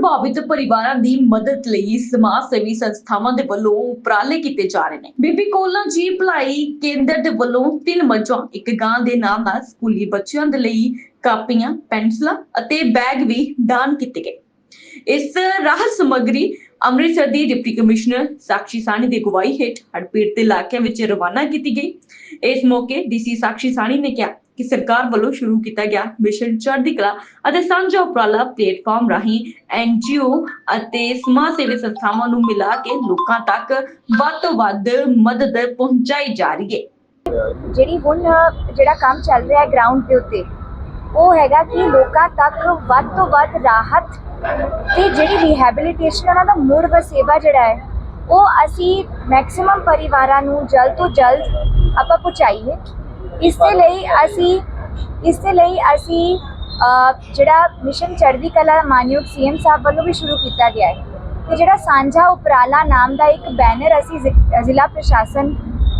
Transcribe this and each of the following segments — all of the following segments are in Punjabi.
ਪ੍ਰਭਾਵਿਤ ਪਰਿਵਾਰਾਂ ਦੀ ਮਦਦ ਲਈ ਸਮਾਜ ਸੇਵੀ ਸੰਸਥਾਵਾਂ ਦੇ ਵੱਲੋਂ ਉਪਰਾਲੇ ਕੀਤੇ ਜਾ ਰਹੇ ਨੇ। ਬੀਬੀ ਕੋਲਾ ਜੀ ਭਲਾਈ ਕੇਂਦਰ ਦੇ ਵੱਲੋਂ ਤਿੰਨ ਮੱਝਾਂ ਇੱਕ ਗਾਂ ਦੇ ਨਾਮ ਨਾਲ ਸਕੂਲੀ ਬੱਚਿਆਂ ਦੇ ਲਈ ਕਾਪੀਆਂ, ਪੈਨਸਲਾਂ ਅਤੇ ਬੈਗ ਵੀ ਦਾਨ ਕੀਤੇ ਗਏ। ਇਸ ਰਾਹ ਸਮੱਗਰੀ ਅੰਮ੍ਰਿਤਸਰ ਦੀ ਡਿਪਟੀ ਕਮਿਸ਼ਨਰ ਸਾਕਸ਼ੀ ਸਾਨੀ ਦੀ ਅਗਵਾਈ ਹੇਠ ਹੜਪੀੜ ਦੇ ਇਲਾਕਿਆਂ ਵਿੱਚ ਰਵਾਨਾ ਕੀਤੀ ਗਈ। ਇਸ ਮੌਕੇ ਡੀਸੀ ਸਾਕਸ਼ੀ ਸਾਨੀ ਨੇ ਕਿਹਾ ਕਿ ਸਰਕਾਰ ਵੱਲੋਂ ਸ਼ੁਰੂ ਕੀਤਾ ਗਿਆ ਮਿਸ਼ਨ ਚੜ੍ਹਦੀ ਕਲਾ ਅਤੇ ਸਾਂਝਾ ਉਪਰਾਲਾ ਪਲੇਟਫਾਰਮ ਰਾਹੀਂ ਐਨਜੀਓ ਅਤੇ ਸਮਾਜ ਸੇਵੀ ਸੰਸਥਾਵਾਂ ਨੂੰ ਮਿਲਾ ਕੇ ਲੋਕਾਂ ਤੱਕ ਵੱਧ ਤੋਂ ਵੱਧ ਮਦਦ ਪਹੁੰਚਾਈ ਜਾ ਰਹੀ ਹੈ। ਜਿਹੜੀ ਹੁਣ ਜਿਹੜਾ ਕੰਮ ਚੱਲ ਰਿਹਾ ਹੈ ਗਰਾਊਂਡ ਦੇ ਉੱਤੇ, ਉਹ ਹੈਗਾ ਕਿ ਲੋਕਾਂ ਤੱਕ ਵੱਧ ਤੋਂ ਵੱਧ ਰਾਹਤ ਤੇ ਜਿਹੜੀ ਰਿਹੈਬਿਲਿਟੇਸ਼ਨ ਉਹਨਾਂ ਦਾ ਮੁੜ ਵਸੇਵਾ ਜਿਹੜਾ ਹੈ, ਉਹ ਅਸੀਂ ਮੈਕਸਿਮਮ ਪਰਿਵਾਰਾਂ ਨੂੰ ਜਲਦ ਤੋਂ ਜਲਦ ਆਪਾਂ ਪਹੁੰਚਾਈਏ। ਇਸ ਦੇ ਲਈ ਅਸੀਂ ਇਸ ਦੇ ਲਈ ਅਸੀਂ ਜਿਹੜਾ ਮਿਸ਼ਨ ਚੜ੍ਹਦੀ ਕਲਾ ਮਾਨਯੋਗ ਸੀਐਮ ਸਾਹਿਬ ਵੱਲੋਂ ਵੀ ਸ਼ੁਰੂ ਕੀਤਾ ਗਿਆ ਹੈ। ਤੇ ਜਿਹੜਾ ਸਾਂਝਾ ਉਪਰਾਲਾ ਨਾਮ ਦਾ ਇੱਕ ਬੈਨਰ ਅਸੀਂ ਜ਼ਿ- ਜ਼ਿਲ੍ਹਾ ਪ੍ਰਸ਼ਾਸਨ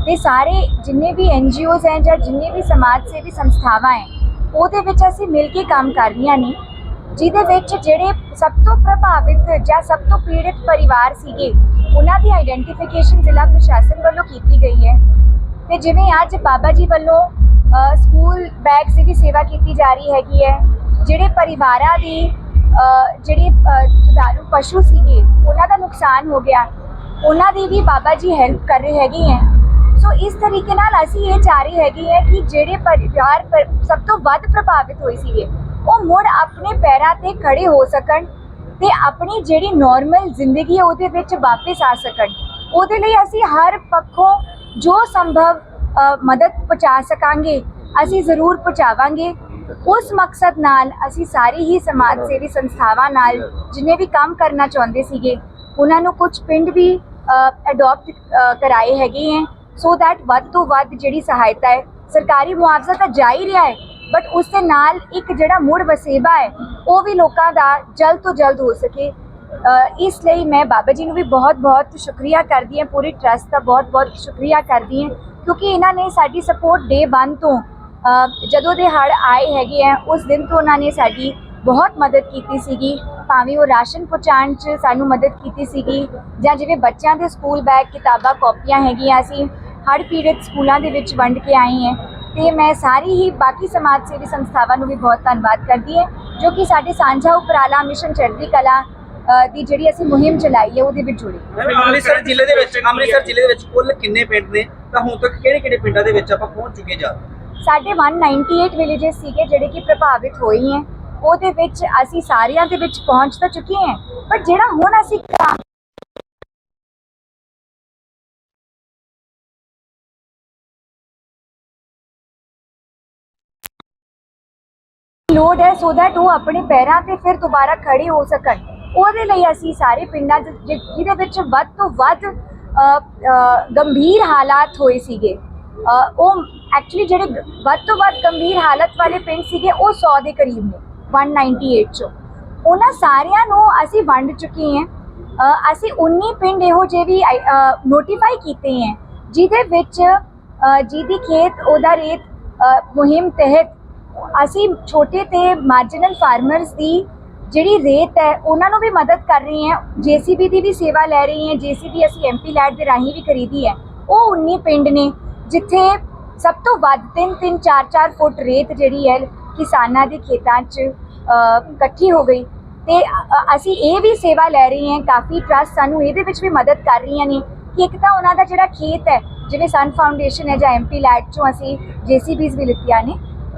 ਤੇ ਸਾਰੇ ਜਿੰਨੇ ਵੀ ਐਨਜੀਓਜ਼ ਹੈ ਜਾਂ ਜਿੰਨੇ ਵੀ ਸਮਾਜ ਸੇਵੀ ਸੰਸਥਾਵਾਂ ਹੈ, ਉਹਦੇ ਵਿੱਚ ਅਸੀਂ ਮਿਲ ਕੇ ਕੰਮ ਕਰ ਰਹੀਆਂ ਨੇ, ਜਿਹਦੇ ਵਿੱਚ ਜਿਹੜੇ ਸਭ ਤੋਂ ਪ੍ਰਭਾਵਿਤ ਜਾਂ ਸਭ ਤੋਂ ਪੀੜਿਤ ਪਰਿਵਾਰ ਸੀਗੇ, ਉਹਨਾਂ ਦੀ ਆਈਡੈਂਟੀਫਿਕੇਸ਼ਨ ਜ਼ਿਲ੍ਹਾ ਪ੍ਰਸ਼ਾਸਨ ਵੱਲੋਂ ਕੀਤੀ ਗਈ ਹੈ। ਤੇ ਜਿਵੇਂ ਅੱਜ ਬਾਬਾ ਜੀ ਵੱਲੋਂ ਸਕੂਲ ਬੈਗਸ ਦੀ ਵੀ ਸੇਵਾ ਕੀਤੀ ਜਾ ਰਹੀ ਹੈਗੀ ਹੈ ਜਿਹੜੇ ਪਰਿਵਾਰਾਂ ਦੀ ਜਿਹੜੇ ਅ, ਦੁਧਾਰੂ ਪਸ਼ੂ ਸੀਗੇ ਉਹਨਾਂ ਦਾ ਨੁਕਸਾਨ ਹੋ ਗਿਆ। ਉਹਨਾਂ ਦੀ ਵੀ ਬਾਬਾ ਜੀ ਹੈਲਪ ਕਰ ਰਹੇ ਹੈਗੇ ਹੈ। ਸੋ ਇਸ ਤਰੀਕੇ ਨਾਲ ਅਸੀਂ ਇਹ ਚਾਹ ਰਹੇ ਹੈਗੇ ਹੈ ਕਿ ਜਿਹੜੇ ਪਰਿਵਾਰ ਸਭ ਤੋਂ ਵੱਧ ਪ੍ਰਭਾਵਿਤ ਹੋਏ ਸੀਗੇ ਉਹ ਮੁੜ ਆਪਣੇ ਪੈਰਾਂ ਤੇ ਖੜੇ ਹੋ ਸਕਣ ਤੇ ਆਪਣੀ ਜਿਹੜੀ ਨਾਰਮਲ ਜ਼ਿੰਦਗੀ ਹੈ ਉਹਦੇ ਵਿੱਚ ਵਾਪਸ ਆ ਸਕਣ। ਉਹਦੇ ਲਈ ਅਸੀਂ ਹਰ ਪੱਖੋਂ ਜੋ ਸੰਭਵ ਮਦਦ ਪਹੁੰਚਾ ਸਕਾਂਗੇ, ਅਸੀਂ ਜ਼ਰੂਰ ਪਹੁੰਚਾਵਾਂਗੇ। ਉਸ ਮਕਸਦ ਨਾਲ ਅਸੀਂ ਸਾਰੀ ਹੀ ਸਮਾਜ ਸੇਵੀ ਸੰਸਥਾਵਾਂ ਨਾਲ ਜਿਨੇ ਵੀ ਕੰਮ ਕਰਨਾ ਚਾਹੁੰਦੇ ਸੀਗੇ, ਉਹਨਾਂ ਨੂੰ ਕੁਝ ਪਿੰਡ ਵੀ ਅਡਾਪਟ ਕਰਾਏ ਹੈਗੇ ਹੈ ਸੋ ਦੈਟ ਵੱਧ ਤੋਂ ਵੱਧ ਜਿਹੜੀ ਸਹਾਇਤਾ ਹੈ, ਸਰਕਾਰੀ ਮੁਆਵਜ਼ਾ ਤਾਂ ਜਾ ਹੀ ਰਿਹਾ ਹੈ ਬਟ ਉਸ ਦੇ ਨਾਲ ਇੱਕ ਜਿਹੜਾ ਮੁੜ ਵਸੇਬਾ ਹੈ, ਉਹ ਵੀ ਲੋਕਾਂ ਦਾ ਜਲਦ ਤੋਂ ਜਲਦ ਹੋ ਸਕੇ। ਇਸ ਲਈ ਮੈਂ ਬਾਬਾ ਜੀ ਨੂੰ ਵੀ ਬਹੁਤ-ਬਹੁਤ ਸ਼ੁਕਰੀਆ ਕਰਦੀ ਹਾਂ, ਪੂਰੀ ਟਰਸਟ ਦਾ ਬਹੁਤ-ਬਹੁਤ ਸ਼ੁਕਰੀਆ ਕਰਦੀ ਹਾਂ, ਕਿਉਂਕਿ ਇਹਨਾਂ ਨੇ ਸਾਡੀ ਸਪੋਰਟ ਡੇ 1 ਤੋਂ ਜਦੋਂ ਦੇ ਹੜ ਆਏ ਹੈਗੇ ਆ, ਉਸ ਦਿਨ ਤੋਂ ਉਹਨਾਂ ਨੇ ਸਾਡੀ ਬਹੁਤ ਮਦਦ ਕੀਤੀ ਸੀਗੀ, ਭਾਵੇਂ ਉਹ ਰਾਸ਼ਨ ਪਹੁੰਚਾਉਣ 'ਚ ਸਾਨੂੰ ਮਦਦ ਕੀਤੀ ਸੀਗੀ, ਜਾਂ ਜਿਵੇਂ ਬੱਚਿਆਂ ਦੇ ਸਕੂਲ ਬੈਗ ਕਿਤਾਬਾਂ, ਕਾਪੀਆਂ ਹੈਗੀਆਂ ਅਸੀਂ ਹੜ ਪੀੜਤ ਸਕੂਲਾਂ ਦੇ ਵਿੱਚ ਵੰਡ ਕੇ ਆਏ ਹੈ, ਤੇ ਮੈਂ ਸਾਰੀ ਹੀ ਬਾਕੀ ਸਮਾਜ ਸੇਵੀ ਸੰਸਥਾਵਾਂ ਨੂੰ ਵੀ ਬਹੁਤ ਧੰਨਵਾਦ ਕਰਦੀ ਹਾਂ, ਜੋ ਕਿ ਸਾਡੇ ਸਾਂਝਾ ਉਪਰਾਲਾ ਮਿਸ਼ਨ ਚੜ੍ਹਦੀ ਕਲਾ ਦੀ ਜਿਹੜੀ ਅਸੀਂ ਮੁਹਿੰਮ ਚਲਾਈ ਹੈ ਉਹਦੇ ਵਿੱਚ ਜੁੜੇ ਅੰਮ੍ਰਿਤਸਰ ਜ਼ਿਲ੍ਹੇ ਦੇ ਵਿੱਚ ਅੰਮ੍ਰਿਤਸਰ ਜ਼ਿਲ੍ਹੇ ਦੇ ਵਿੱਚ ਕੁੱਲ ਕਿੰਨੇ ਪਿੰਡ ਨੇ? ਤਾਂ ਹੁਣ ਤੱਕ ਕਿਹੜੇ ਕਿਹੜੇ ਪਿੰਡਾਂ ਦੇ ਵਿੱਚ ਆਪਾਂ ਪਹੁੰਚ ਚੁੱਕੇ ਜਾ ਸਾਡੇ 198 ਵਿਲੇजेस ਸੀਗੇ ਜਿਹੜੇ ਕਿ ਪ੍ਰਭਾਵਿਤ ਹੋਏ ਹੈ ਉਹਦੇ ਵਿੱਚ ਅਸੀਂ ਸਾਰਿਆਂ ਦੇ ਵਿੱਚ ਪਹੁੰਚ ਤਾਂ ਚੁੱਕੇ ਹਾਂ ਪਰ ਜਿਹੜਾ ਹੁਣ ਅਸੀਂ ਕੰਮ ਲੋਡ ਹੈ ਸੋ that ਉਹ ਆਪਣੇ ਪੈਰਾਂ ਤੇ ਫਿਰ ਦੁਬਾਰਾ ਖੜੇ ਹੋ ਸਕਣ। ਉਹਦੇ ਲਈ ਅਸੀਂ ਸਾਰੇ ਪਿੰਡਾਂ 'ਚ ਜਿ- ਜਿਹਦੇ ਵਿੱਚ ਵੱਧ ਤੋਂ ਵੱਧ ਗੰਭੀਰ ਹਾਲਾਤ ਹੋਏ ਸੀਗੇ। ਉਹ ਐਕਚੁਅਲੀ ਜਿਹੜੇ ਵੱਧ ਤੋਂ ਵੱਧ ਗੰਭੀਰ ਹਾਲਤ ਵਾਲੇ ਪਿੰਡ ਸੀਗੇ, ਉਹ 100 ਦੇ ਕਰੀਬ ਨੇ 198 ਚੋਂ। ਉਹਨਾਂ ਸਾਰਿਆਂ ਨੂੰ ਅਸੀਂ ਵੰਡ ਚੁੱਕੇ ਹਾਂ। ਅਸੀਂ 19 ਪਿੰਡ ਇਹੋ ਜਿਹੇ ਵੀ ਨੋਟੀਫਾਈ ਕੀਤੇ ਹੈ, ਜਿਹਦੇ ਵਿੱਚ ਜਿਹਦੀ ਖੇਤ, ਉਹਦਾ ਰੇਤ ਮੁਹਿੰਮ ਤਹਿਤ ਅਸੀਂ ਛੋਟੇ ਤੇ ਮਾਰਜਨਲ ਫਾਰਮਰਸ ਦੀ ਜਿਹੜੀ ਰੇਤ ਹੈ, ਉਹਨਾਂ ਨੂੰ ਵੀ ਮਦਦ ਕਰ ਰਹੇ ਹਾਂ। ਜੀਸੀਬੀ ਦੀ ਵੀ ਸੇਵਾ ਲੈ ਰਹੇ ਹਾਂ ਜੀਸੀਬੀ ਅਸੀਂ ਐਮਪੀ ਲੈਟ ਦੇ ਰਾਹੀਂ ਵੀ ਖਰੀਦੀ ਹੈ। ਉਹ 19 ਪਿੰਡ ਨੇ, ਜਿੱਥੇ ਸਭ ਤੋਂ ਵੱਧ 3 3 4 4 ਫੁੱਟ ਰੇਤ ਜਿਹੜੀ ਹੈ, ਕਿਸਾਨਾਂ ਦੇ ਖੇਤਾਂ 'ਚ ਇਕੱਠੀ ਹੋ ਗਈ। ਤੇ ਅਸੀਂ ਇਹ ਵੀ ਸੇਵਾ ਲੈ ਰਹੇ ਹਾਂ, ਕਾਫੀ ਟਰਸਟ ਸਾਨੂੰ ਇਹਦੇ ਵਿੱਚ ਵੀ ਮਦਦ ਕਰ ਰਹੀਆਂ ਨੇ ਕਿ ਇੱਕ ਤਾਂ ਉਹਨਾਂ ਦਾ ਜਿਹੜਾ ਖੇਤ ਹੈ, ਜਿਵੇਂ ਸਨ ਫਾਊਂਡੇਸ਼ਨ ਹੈ ਜਾਂ ਐਮਪੀ ਲੈਟ 'ਚੋਂ ਅਸੀਂ ਜੀਸੀਬੀਜ਼ ਵੀ ਲਿੱਤੀਆਂ ਨੇ,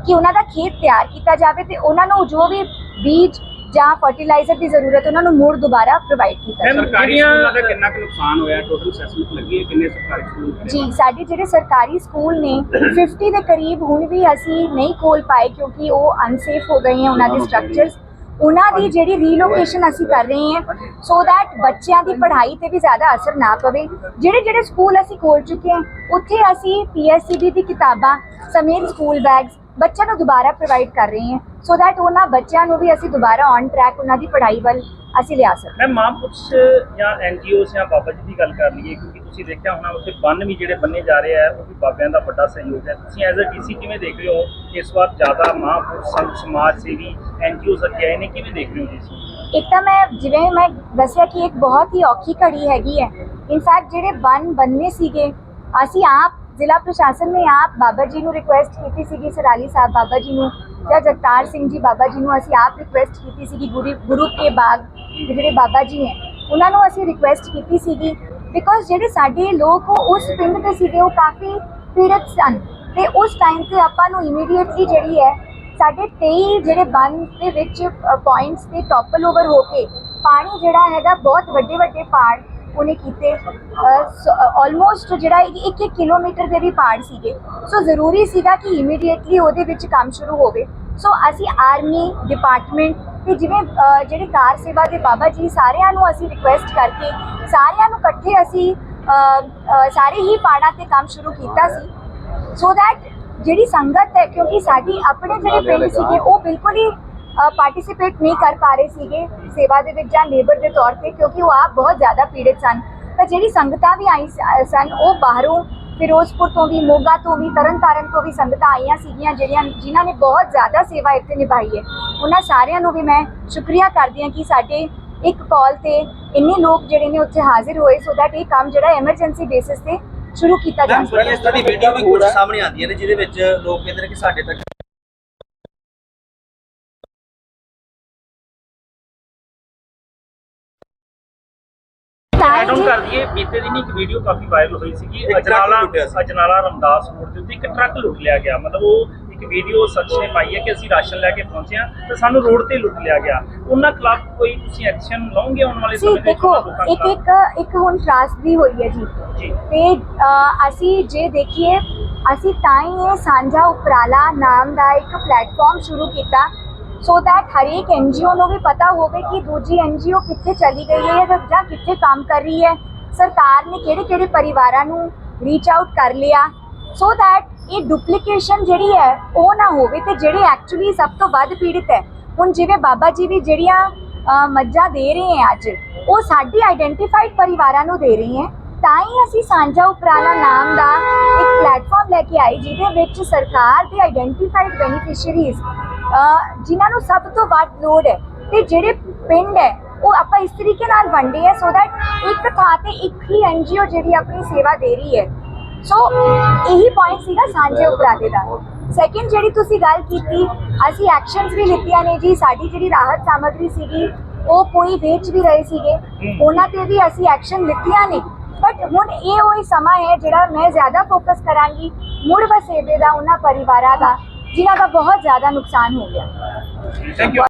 ਕਿ ਉਹਨਾਂ ਦਾ ਖੇਤ ਤਿਆਰ ਕੀਤਾ ਜਾਵੇ ਤੇ ਉਹਨਾਂ ਨੂੰ ਜੋ ਵੀ ਬੀਜ ਜਾਂ ਫਰਟੀਲਾਈਜ਼ਰ ਦੀ ਜ਼ਰੂਰਤ ਉਹਨਾਂ ਨੂੰ ਮੁੜ ਦੁਬਾਰਾ ਪ੍ਰੋਵਾਈਡ ਕੀਤਾ ਜਾਵੇ। ਸਰਕਾਰੀ ਸਕੂਲਾਂ ਦਾ ਕਿੰਨਾ ਕੁ ਨੁਕਸਾਨ ਹੋਇਆ? ਟੋਟਲ ਅਸੈਸਮੈਂਟ ਲੱਗੀ ਹੈ? ਕਿੰਨੇ ਸਰਕਾਰੀ ਸਕੂਲ? ਜੀ ਸਾਡੇ ਜਿਹੜੇ ਸਰਕਾਰੀ ਸਕੂਲ ਨੇ 50 ਦੇ ਕਰੀਬ ਹੁਣ ਵੀ ਅਸੀਂ ਨਹੀਂ ਖੋਲ ਪਾਏ ਕਿਉਂਕਿ ਉਹ ਅਨਸੇਫ ਹੋ ਗਏ ਹਨ ਉਹਨਾਂ ਦੇ ਸਟਰਕਚਰਸ ਉਹਨਾਂ ਦੀ ਜਿਹੜੀ ਰੀਲੋਕੇਸ਼ਨ ਅਸੀਂ ਕਰ ਰਹੇ ਹਾਂ ਸੋ that ਬੱਚਿਆਂ ਦੀ ਪੜ੍ਹਾਈ ਤੇ ਵੀ ਜ਼ਿਆਦਾ ਅਸਰ ਨਾ ਪਵੇ। ਜਿਹੜੇ ਜਿਹੜੇ ਸਕੂਲ ਅਸੀਂ ਖੋਲ ਚੁੱਕੇ ਹਾਂ ਉੱਥੇ ਅਸੀਂ ਪੀਐਸਸੀਬੀ ਦੀ ਕਿਤਾਬਾਂ ਸਮੇਤ ਸਕੂਲ ਬੈਗਸ ਬੱਚਿਆਂ ਨੂੰ ਦੁਬਾਰਾ ਪ੍ਰੋਵਾਈਡ ਕਰ ਰਹੇ ਹਾਂ। ਸੋ that ਉਹਨਾਂ ਬੱਚਿਆਂ ਨੂੰ ਵੀ ਅਸੀਂ ਦੁਬਾਰਾ ਔਨ ਟਰੈਕ ਉਹਨਾਂ ਦੀ ਪੜ੍ਹਾਈ ਵੱਲ ਅਸੀਂ ਲਿਆ ਸਕੀਏ। ਮੈਂ ਮਹਾਂਪੁਰਸ਼ ਜਾਂ ਐਨਜੀਓ ਜਾਂ ਬਾਬਾ ਜੀ ਦੀ ਗੱਲ ਕਰ ਲਈਏ ਕਿਉਂਕਿ ਤੁਸੀਂ ਦੇਖਿਆ ਹੋਣਾ ਉੱਥੇ ਬੰਨ ਵੀ ਜਿਹੜੇ ਬੰਨੇ ਜਾ ਰਹੇ ਆ ਉਹ ਵੀ ਬਾਬਿਆਂ ਦਾ ਵੱਡਾ ਸਹਿਯੋਗ ਹੈ। ਤੁਸੀਂ ਐਜ਼ ਅ ਡੀਸੀ ਕਿਵੇਂ ਦੇਖ ਰਹੇ ਹੋ ਇਸ ਵਾਰ ਜ਼ਿਆਦਾ ਮਹਾਂਪੁਰਸ਼ ਸੰਤ ਸਮਾਜ ਸੇਵੀ ਐਨਜੀਓ ਅੱਗੇ ਆਏ ਨੇ ਕਿਵੇਂ ਦੇਖ ਰਹੇ ਹੋ ਜੀ? ਇੱਕ ਤਾਂ ਮੈਂ ਜਿਵੇਂ ਮੈਂ ਦੱਸਿਆ ਕਿ ਇੱਕ ਬਹੁਤ ਹੀ ਔਖੀ ਘੜੀ ਹੈਗੀ ਹੈ। ਇਨਫੈਕਟ ਜਿਹੜੇ ਬੰਨ ਬੰਨੇ ਸੀਗੇ ਅਸੀਂ ਆਪ ਜ਼ਿਲ੍ਹਾ ਪ੍ਰਸ਼ਾਸਨ ਨੇ ਆਪ ਬਾਬਾ ਜੀ ਨੂੰ ਰਿਕੁਐਸਟ ਕੀਤੀ ਸੀਗੀ ਸਰਾਲੀ ਸਾਹਿਬ ਬਾਬਾ ਜੀ ਨੂੰ ਜਾਂ ਜਗਤਾਰ ਸਿੰਘ ਜੀ ਬਾਬਾ ਜੀ ਨੂੰ ਅਸੀਂ ਆਪ ਰਿਕੁਐਸਟ ਕੀਤੀ ਸੀਗੀ ਗੁਰੂ ਗੁਰੂ ਕੇ ਬਾਗ ਜਿਹੜੇ ਬਾਬਾ ਜੀ ਹੈ ਉਹਨਾਂ ਨੂੰ ਅਸੀਂ ਰਿਕੁਐਸਟ ਕੀਤੀ ਸੀਗੀ ਬਿਕੋਜ਼ ਜਿਹੜੇ ਸਾਡੇ ਲੋਕ ਉਹ ਉਸ ਪਿੰਡ ਦੇ ਸੀਗੇ, ਉਹ ਕਾਫੀ ਪੀੜਤ ਸਨ ਤੇ ਉਸ ਟਾਈਮ ਤੇ ਆਪਾਂ ਨੂੰ ਇਮੀਡੀਏਟਲੀ ਜਿਹੜੀ ਹੈ ਸਾਡੇ 23 ਜਿਹੜੇ ਬੰਦ ਦੇ ਵਿੱਚ ਪੁਆਇੰਟਸ ਤੇ ਟੋਪਲ ਓਵਰ ਹੋ ਕੇ ਪਾਣੀ ਜਿਹੜਾ ਹੈਗਾ ਬਹੁਤ ਵੱਡੇ ਵੱਡੇ ਪਹਾੜ ਉਹਨੇ ਕੀਤੇ। ਆਲਮੋਸਟ ਜਿਹੜਾ 1-1 ਕਿਲੋਮੀਟਰ ਦੇ ਵੀ ਪਹਾੜ ਸੀਗੇ। ਸੋ ਜ਼ਰੂਰੀ ਸੀਗਾ ਕਿ ਇਮੀਡੀਏਟਲੀ ਉਹਦੇ ਵਿੱਚ ਕੰਮ ਸ਼ੁਰੂ ਹੋਵੇ। ਸੋ ਅਸੀਂ ਆਰਮੀ ਡਿਪਾਰਟਮੈਂਟ ਤੇ ਜਿਵੇਂ ਜਿਹੜੇ ਕਾਰ ਸੇਵਾ ਦੇ ਬਾਬਾ ਜੀ ਸਾਰਿਆਂ ਨੂੰ ਅਸੀਂ ਰਿਕੁਐਸਟ ਕਰਕੇ ਸਾਰਿਆਂ ਨੂੰ ਇਕੱਠੇ ਅਸੀਂ ਸਾਰੇ ਹੀ ਪਹਾੜਾਂ ਤੇ ਕੰਮ ਸ਼ੁਰੂ ਕੀਤਾ ਸੀ। ਸੋ ਦੈਟ ਜਿਹੜੀ ਸੰਗਤ ਹੈ ਕਿਉਂਕਿ ਸਾਡੀ ਆਪਣੇ ਜਿਹੜੇ ਪਿੰਡ ਸੀਗੇ ਉਹ ਬਿਲਕੁਲ ਹੀ ਪਾਰਟਿਸਿਪੇਟ ਨਹੀਂ ਕਰ ਪਾ ਰਹੇ ਸੀਗੇ ਸੇਵਾ ਦੇ ਵਿੱਚ ਜਾਂ ਲੇਬਰ ਦੇ ਤੌਰ ਤੇ ਕਿਉਂਕਿ ਉਹ ਆਪ ਬਹੁਤ ਜ਼ਿਆਦਾ ਪੀੜਤ ਸਨ। ਤਾਂ ਜਿਹੜੀ ਸੰਗਤਾਂ ਵੀ ਆਈ ਸਨ ਉਹ ਬਾਹਰੋਂ ਫਿਰੋਜ਼ਪੁਰ ਤੋਂ ਵੀ ਮੋਗਾ ਤੋਂ ਵੀ ਤਰਨਤਾਰਨ ਤੋਂ ਵੀ ਸੰਗਤਾਂ ਆਈਆਂ ਸੀਗੀਆਂ ਜਿਹੜੀਆਂ ਜਿਨ੍ਹਾਂ ਨੇ ਬਹੁਤ ਜ਼ਿਆਦਾ ਸੇਵਾ ਇੱਥੇ ਨਿਭਾਈ ਹੈ। ਉਹਨਾਂ ਸਾਰਿਆਂ ਨੂੰ ਵੀ ਮੈਂ ਸ਼ੁਕਰੀਆ ਕਰਦੀ ਹਾਂ ਕਿ ਸਾਡੇ ਇੱਕ ਕਾਲ ਤੇ ਇੰਨੇ ਲੋਕ ਜਿਹੜੇ ਨੇ ਉੱਥੇ ਹਾਜ਼ਰ ਹੋਏ ਸੋ ਦੈਟ ਇਹ ਕੰਮ ਜਿਹੜਾ ਐਮਰਜੈਂਸੀ ਬੇਸਿਸ ਤੇ ਸ਼ੁਰੂ ਕੀਤਾ ਜਾ ਸਕੇ ਇਸ ਤਰ੍ਹਾਂ ਦੀ ਵੀਡੀਓ ਵੀ ਕੁਝ ਸਾਹਮਣੇ ਆਉਂਦੀਆਂ ਨੇ ਜਿਹਦੇ ਵਿੱਚ ਲੋਕ ਕਹਿੰਦੇ ਨੇ ਕਿ ਸਾਡੇ ਤੱਕ ਐਡ ਆਨ ਕਰ ਦਈਏ। ਬੀਤੇ ਦਿਨ ਇੱਕ ਵੀਡੀਓ ਕਾਫੀ ਵਾਇਰਲ ਹੋਈ ਅਜਨਾਲਾ ਸੀ। ਅਜਨਾਲਾ ਰਮਦਾਸ ਰੋਡ ਦੇ ਉੱਤੇ ਇੱਕ ਟਰੱਕ ਲੁੱਟ ਲਿਆ ਗਿਆ। ਮਤਲਬ ਉਹ ਇੱਕ ਵੀਡੀਓ ਸੱਚ ਨੇ ਪਾਈ ਹੈ ਕਿ ਅਸੀਂ ਰਾਸ਼ਨ ਲੈ ਕੇ ਪਹੁੰਚੇ ਹਾਂ ਤੇ ਸਾਨੂੰ ਰੋਡ ਤੇ ਲੁੱਟ ਲਿਆ ਗਿਆ। ਉਹਨਾਂ ਖਿਲਾਫ ਕੋਈ ਤੁਸੀਂ ਐਕਸ਼ਨ ਲਓਗੇ ਆਉਣ ਵਾਲੇ ਸੀ ਸਮੇਂ ਦੇ ਵਿੱਚ ਦੇਖੋ ਉਹਨਾਂ ਲੋਕਾਂ ਇੱਕ ਖਿਲਾਫ? ਇੱਕ ਇੱਕ ਹੁਣ ਤਰਾਸਦੀ ਹੋਈ ਹੈ ਜੀ। ਜੀ। ਤੇ ਅ, ਅਸੀਂ ਜੇ ਦੇਖੀਏ ਅਸੀਂ ਤਾਂ ਹੀ ਇਹ ਸਾਂਝਾ ਉਪਰਾਲਾ ਨਾਮ ਦਾ ਇੱਕ ਪਲੇਟਫਾਰਮ ਸ਼ੁਰੂ ਕੀਤਾ ਸੋ ਦੈਟ ਹਰੇਕ ਐਨਜੀਓ ਨੂੰ ਵੀ ਪਤਾ ਹੋਵੇ ਕਿ ਦੂਜੀ ਐਨਜੀਓ ਕਿੱਥੇ ਚਲੀ ਗਈ ਹੈ ਜਾਂ ਕਿੱਥੇ ਕੰਮ ਕਰ ਰਹੀ ਹੈ ਸਰਕਾਰ ਨੇ ਕਿਹੜੇ ਕਿਹੜੇ ਪਰਿਵਾਰਾਂ ਨੂੰ ਰੀਚ ਆਊਟ ਕਰ ਲਿਆ ਸੋ ਦੈਟ ਇਹ ਡੁਪਲੀਕੇਸ਼ਨ ਜਿਹੜੀ ਹੈ ਉਹ ਨਾ ਹੋਵੇ ਤੇ ਜਿਹੜੇ ਐਕਚੁਅਲੀ ਸਭ ਤੋਂ ਵੱਧ ਪੀੜਿਤ ਹੈ ਹੁਣ ਜਿਵੇਂ ਬਾਬਾ ਜੀ ਵੀ ਜਿਹੜੀਆਂ ਮੱਝਾਂ ਦੇ ਰਹੇ ਹੈ ਅੱਜ ਉਹ ਸਾਡੀ ਆਈਡੈਂਟੀਫਾਈਡ ਪਰਿਵਾਰਾਂ ਨੂੰ ਦੇ ਰਹੀ ਹੈ ਤਾਂ ਹੀ ਅਸੀਂ ਸਾਂਝਾ ਉਪਰਾਲਾ ਨਾਮ ਦਾ ਇੱਕ ਪਲੇਟਫਾਰਮ ਲੈ ਕੇ ਆਏ ਜਿਹਦੇ ਵਿੱਚ ਸਰਕਾਰ ਦੇ ਆਇਡੈਂਟੀਫਾਈਡ ਬੈਨੀਫੀਸ਼ੀਅਰੀਜ਼ ਜਿਨ੍ਹਾਂ ਨੂੰ ਸਭ ਤੋਂ ਵੱਧ ਲੋੜ ਹੈ ਤੇ ਜਿਹੜੇ ਪਿੰਡ ਹੈ ਉਹ ਆਪਾਂ ਇਸ ਤਰੀਕੇ ਨਾਲ ਵੰਡੇ ਹੈ ਸੋ ਦੈਟ ਇੱਕ ਥਾਂ ਤੇ ਇੱਕ ਹੀ ਐਨਜੀਓ ਜਿਹੜੀ ਆਪਣੀ ਸੇਵਾ ਦੇ ਰਹੀ ਹੈ। ਸੋ ਇਹੀ ਪੁਆਇੰਟ ਸੀਗਾ ਸਾਂਝੇ ਉਪਰਾਲੇ ਦਾ। ਸੈਕਿੰਡ ਜਿਹੜੀ ਤੁਸੀਂ ਗੱਲ ਕੀਤੀ ਅਸੀਂ ਐਕਸ਼ਨਸ ਵੀ ਲਿੱਤੀਆਂ ਨੇ ਜੀ ਸਾਡੀ ਜਿਹੜੀ ਰਾਹਤ ਸਾਮਗਰੀ ਸੀਗੀ ਉਹ ਕੋਈ ਵੇਚ ਵੀ ਰਹੇ ਸੀਗੇ। ਉਹਨਾਂ ਤੇ ਵੀ ਅਸੀਂ ਐਕਸ਼ਨ ਲਿੱਤੀਆਂ ਨੇ। ਬਟ ਹੁਣ ਇਹ ਉਹੀ ਸਮਾਂ ਹੈ ਜਿਹੜਾ ਮੈਂ ਜ਼ਿਆਦਾ ਫੋਕਸ ਕਰਾਂਗੀ ਮੁੜ ਵਸੇਬੇ ਦਾ, ਉਹਨਾਂ ਪਰਿਵਾਰਾਂ ਦਾ, ਜਿਨ੍ਹਾਂ ਦਾ ਬਹੁਤ ਜ਼ਿਆਦਾ ਨੁਕਸਾਨ ਹੋ ਗਿਆ। Thank you